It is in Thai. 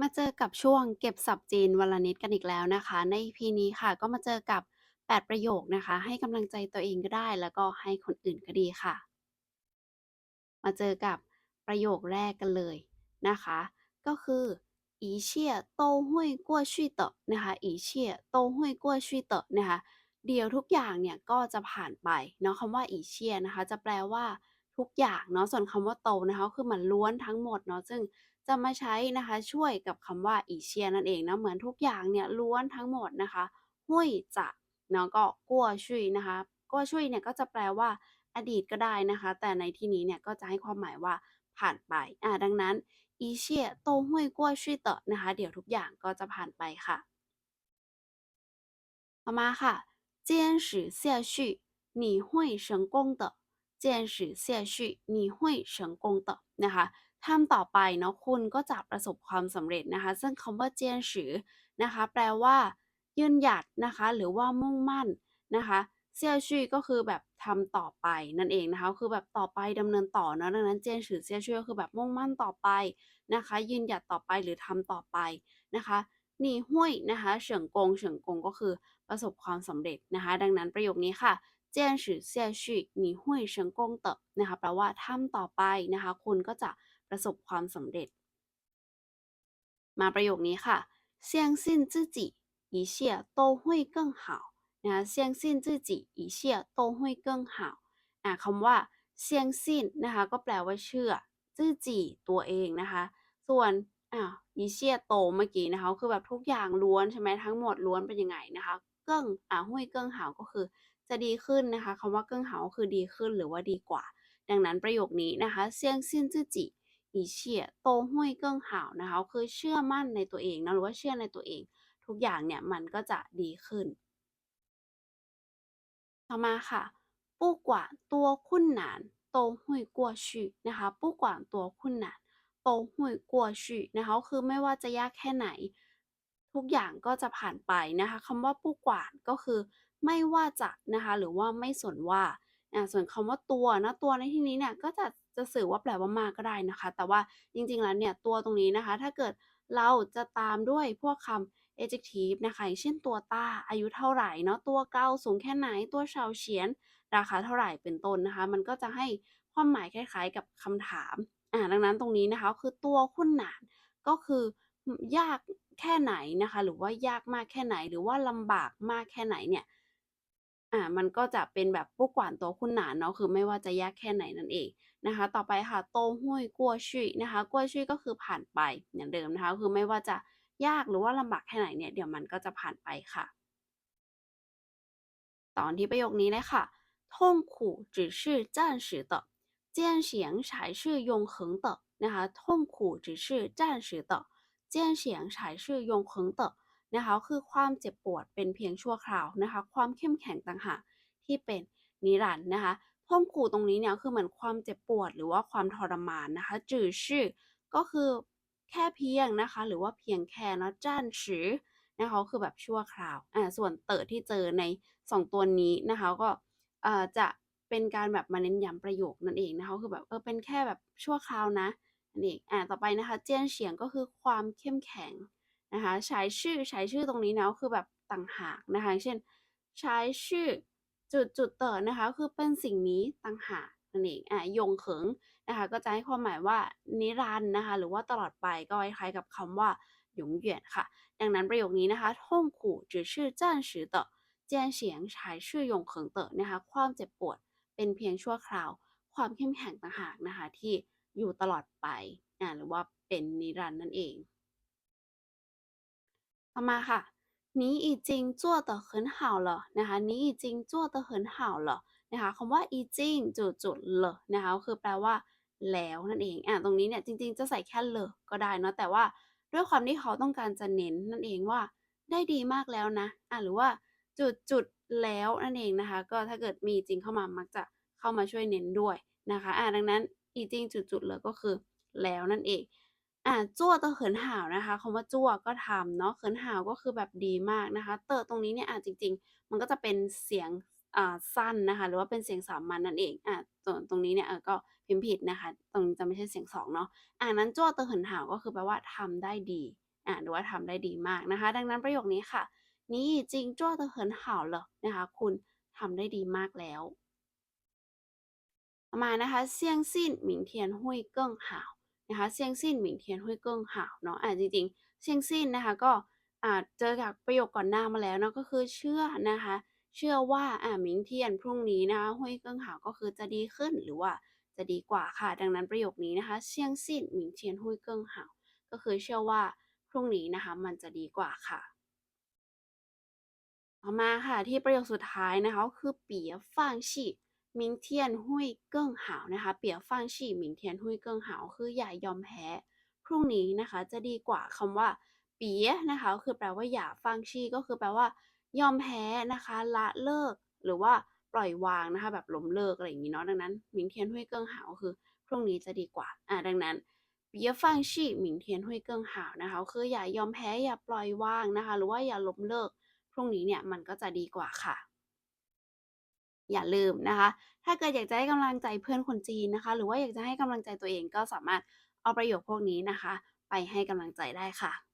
มาเจอกับช่วงเก็บสับจีนวันลนิดกันอีกแล้วนะคะ ในพีนี้ค่ะ ก็มาเจอกับ 8 ประโยคนะคะ ให้กำลังใจตัวเองก็ได้ แล้วก็ให้คนอื่นก็ดีค่ะ มาเจอกับประโยคแรกกันเลยนะคะ ก็คืออีเชี่ยโตห้วยกั้วชุยเตะนะคะอีเชี่ยโตห้วยกั้วชุยเตะนะคะเดี๋ยวทุกอย่างเนี่ยก็จะผ่านไปเนาะคำว่าอีเชี่ยนะคะ จะแปลว่าทุกอย่างเนาะส่วนคำว่าโตนะคะ คือมันล้วนทั้งหมดเนาะซึ่ง จะมาใช้นะคะช่วยกับคำว่าอีเชียนั่นเองนะเหมือนทุกอย่างเนี่ยล้วนทั้งหมดนะคะห้วยจะเนาะก็กัวชุยนะคะกัวชุยเนี่ยก็จะแปลว่าอดีตก็ได้นะคะ แต่ในที่นี้เนี่ยก็จะให้ความหมายว่าผ่านไปอ่าดังนั้นอีเชียโตห้วยกัวชุยเตอะนะคะเดี๋ยวทุกอย่างก็จะผ่านไปค่ะ ต่อมาค่ะเจียนสือเสี่ยชุยหนียเฉิงกเจียนสืเสี่ยชุยยเฉิงกนะคะ ทำต่อไปเนาะคุณก็จะประสบความสำเร็จนะคะ ซึ่งคำว่าเจียนฉือนะคะ แปลว่ายืนหยัดนะคะ หรือว่ามุ่งมั่นนะคะเซียชี่ก็คือแบบทำต่อไปนั่นเองนะคะ คือแบบต่อไปดำเนินต่อเนาะดังนั้นเจียนฉือเซียชี่ก็คือแบบมุ่งมั่นต่อไปนะคะ ยืนหยัดต่อไปหรือทำต่อไปนะคะหนีห้วยนะคะเฉิงกงเฉิงกงก็คือประสบความสำเร็จนะคะ ดังนั้นประโยคนี้ค่ะเจียนฉือเซียชี่หนีห้วยเฉิงกงเต๋อนะคะแปลว่าทำต่อไปนะคะ คุณก็จะ ประสบความสำเร็จ มาประโยคนี้ค่ะ相信自己一切都会更好นะคะ相信自己一切都会更好อ่าคำว่าเซียงซินนะคะก็แปลว่าเชื่อจื้อจีตัวเองนะคะ ส่วนอ่าอีเชียโตเมื่อกี้นะคะคือแบบทุกอย่างล้วนใช่ไหมทั้งหมดล้วนเป็นยังไงนะคะเกิ้งอ่าห้วยเกิ้งหาวก็คือจะดีขึ้นนะคะคำว่าเกิ้งหาวก็คือดีขึ้นหรือว่าดีกว่า ดังนั้นประโยคนี้นะคะเซียงซินจื้อจี อีเฉียโตห้วยเกิ้งห่าวนะคะคือเชื่อมั่นในตัวเองนะหรือว่าเชื่อในตัวเอง ทุกอย่างเนี่ยมันก็จะดีขึ้น ต่อมาค่ะ不管多困难都会过去นะคะ不管多困难都会过去นะคะคือไม่ว่าจะยากแค่ไหน ทุกอย่างก็จะผ่านไปนะคะคำว่าปู้ก่างก็คือ ไม่ว่าจะนะคะหรือว่าไม่สนว่าส่วนคำว่าตัวนะตัวในที่นี้เนี่ยก็จะ จะสื่อว่าแปลว่ามากก็ได้นะคะ แต่ว่าจริงๆแล้วเนี่ยตัวตรงนี้นะคะ ถ้าเกิดเราจะตามด้วยพวกคำ adjective นะคะอย่างเช่นตัวต้าอายุเท่าไหร่เนาะตัวเกาสูงแค่ไหนตัวเฉาเฉียน ราคาเท่าไหร่เป็นต้นนะคะ มันก็จะให้ความหมายคล้ายๆกับคำถามอ่าดังนั้นตรงนี้นะคะคือตัวคุณหนานก็คือยากแค่ไหนนะคะ หรือว่ายากมากแค่ไหน หรือว่าลำบากมากแค่ไหนเนี่ยอ่ามันก็จะเป็นแบบผู้กวานตัวคุณหนานเนาะคือไม่ว่าจะยากแค่ไหนนั่นเองนะคะ ต่อไปค่ะโตห้วยกัวชุยนะคะกัวชุยก็คือผ่านไปอย่างเดิมนะคะ คือไม่ว่าจะยากหรือว่าลำบากแค่ไหนเนี่ยเดี๋ยวมันก็จะผ่านไปค่ะตอนที่ประโยคนี้เลยค่ะ痛苦只是暂时的坚强才是永恒的นะคะ痛苦只是暂时的坚强才是永恒的 นะคะ คือความเจ็บปวดเป็นเพียงชั่วคราวนะคะ ความเข้มแข็งต่างหากที่เป็นนิรันดร์นะคะท่องขู่ตรงนี้เนี่ยคือเหมือนความเจ็บปวดหรือว่าความทรมานนะคะจื่อชื่อก็คือแค่เพียงนะคะ หรือว่าเพียงแค่นะจ้านชือนะคะคือแบบชั่วคราวอ่าส่วนเต๋อที่เจอในสองตัวนี้นะคะก็เอ่อจะเป็นการแบบมาเน้นย้ำประโยคนั่นเองนะคะคือแบบเออเป็นแค่แบบชั่วคราวนะนั่นเองอ่าต่อไปนะคะ เจียนเฉียงก็คือความเข้มแข็งะคะใช้ชื่อใช้ชื่อตรงนี้นะคือแบบต่างหากนะคะเช่น ใช้ชื่อจุดจุดเต๋อนะคะคือเป็นสิ่งนี้ต่างหากนั่นเองอะยงเขิงนะคะก็จะให้ความหมายว่านิรันด์นะคะหรือว่าตลอดไปก็คล้ายกับคำว่าหยงเหยียนค่ะ ดังนั้นประโยคนี้นะคะท่องขู่จุดชื่อจ้านสือเต๋อเจียนเสียงใช้ชื่อยงเขิงเต๋อนะคะความเจ็บปวดเป็นเพียงชั่วคราว ความเข้มแข็งต่างหากนะคะที่อยู่ตลอดไปอ่าหรือว่าเป็นนิรันด์นั่นเอง ต่อมาค่ะ你已经做得很好了นะคะ你已经做得很好了นะคะคำว่าอีจิงจุดๆเลยนะคะคือแปลว่า แล้วนั่นเองอ่ะตรงนี้เนี่ยจริงๆจะใส่แค่เลยก็ได้เนาะแต่ว่าด้วยความที่เขาต้องการจะเน้นนั่นเองว่าได้ดีมากแล้วนะอ่ะหรือว่าจุดๆแล้วนั่นเองนะคะ ก็ถ้าเกิดมีจริงเข้ามามักจะเข้ามาช่วยเน้นด้วยนะคะอ่ะดังนั้นอีจิงจุดๆเลยก็คือแล้วนั่นเอง อ่าจั่วเตอเขินห่าวนะคะคำว่าจั่วก็ทำเนาะเขินห่าวก็คือแบบดีมากนะคะ เตอตรงนี้เนี่ยอ่าจริง ๆ มันก็จะเป็นเสียงอ่าสั้นนะคะ หรือว่าเป็นเสียงสามัญนนั่นเองอ่าตรงตรงนี้เนี่ยก็พิมพ์ผิดนะคะ ตรงจะไม่ใช่เสียงสองเนาะอ่านั้นจั่วเตอเขินห่าวก็คือแปลว่าทำได้ดีอ่าหรือว่าทำได้ดีมากนะคะ ดังนั้นประโยคนี้ค่ะ นี่จริงจั่วเตอเขินห่าวเหรอนะคะ คุณทำได้ดีมากแล้ว มานะคะเซียงซิ่นหมิงเทียนหุยเกิ้งห่าว นะคะเซียงซินหมิงเทียนฮุยเกิ้งหาวเนาะอ่าจริงๆเซียงซินนะคะก็อาเจอจากประโยคก่อนหน้ามาแล้วเนาะก็คือเชื่อนะคะ เชื่อว่าอ่าหมิงเทียนพรุ่งนี้นะคะหุยเกิ้งหาวก็คือจะดีขึ้นหรือว่าจะดีกว่าค่ะ ดังนั้นประโยคนี้นะคะเซียงซินหมิงเทียนฮุยเกิ้งหาวก็คือเชื่อว่าพรุ่งนี้นะคะมันจะดีกว่าค่ะต่อมาค่ะที่ประโยคสุดท้ายนะคะคือเปียฟางชี่ มิงเทียนหุยเกิ้งหานะคะ เปียฟังชี่มิงเทียนหุยเกิ้งหาคืออย่ายอมแพ้ พรุ่งนี้นะคะจะดีกว่าคำว่า เปียนะคะคือแปลว่าอย่าฟังชี่ก็คือแปลว่า ยอมแพ้นะคะ ละเลิก หรือว่าปล่อยวางนะคะ แบบล้มเลิกอะไรอย่างนี้เนาะดังนั้นมิงเทียนหุยเกิ้งหาคือ พรุ่งนี้จะดีกว่าอ่าดังนั้นเปียฟังชี่มิงเทียนหุยเกิ้งหานะคะคืออย่ายอมแพ้อย่าปล่อยวางนะคะ หรือว่าอย่าล้มเลิก พรุ่งนี้เนี่ยมันก็จะดีกว่าค่ะ อย่าลืมนะคะ ถ้าเกิดอยากจะให้กำลังใจเพื่อนคนจีนนะคะ หรือว่าอยากจะให้กำลังใจตัวเองก็สามารถเอาประโยคพวกนี้นะคะ ไปให้กำลังใจได้ค่ะ